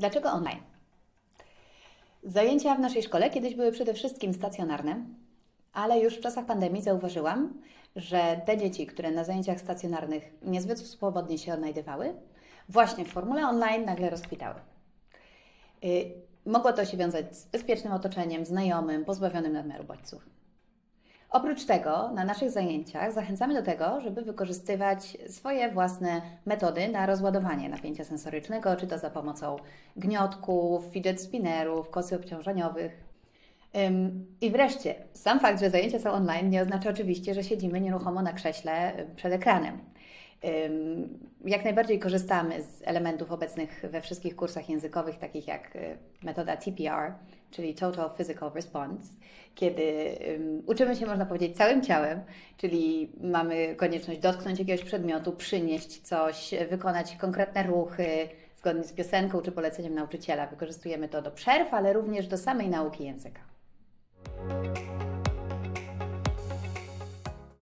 Dlaczego online? Zajęcia w naszej szkole kiedyś były przede wszystkim stacjonarne, ale już w czasach pandemii zauważyłam, że te dzieci, które na zajęciach stacjonarnych niezbyt swobodnie się odnajdywały, właśnie w formule online nagle rozkwitały. Y, Mogło to się wiązać z bezpiecznym otoczeniem, znajomym, pozbawionym nadmiaru bodźców. Oprócz tego, na naszych zajęciach zachęcamy do tego, żeby wykorzystywać swoje własne metody na rozładowanie napięcia sensorycznego, czy to za pomocą gniotków, fidget spinnerów, kosy obciążeniowych. I wreszcie, sam fakt, że zajęcia są online, nie oznacza oczywiście, że siedzimy nieruchomo na krześle y, przed ekranem. Jak najbardziej korzystamy z elementów obecnych we wszystkich kursach językowych, takich jak y, metoda TPR, czyli Total Physical Response, kiedy ym, uczymy się, można powiedzieć, całym ciałem, czyli mamy konieczność dotknąć jakiegoś przedmiotu, przynieść coś, wykonać konkretne ruchy zgodnie z piosenką czy poleceniem nauczyciela. Wykorzystujemy to do przerw, ale również do samej nauki języka.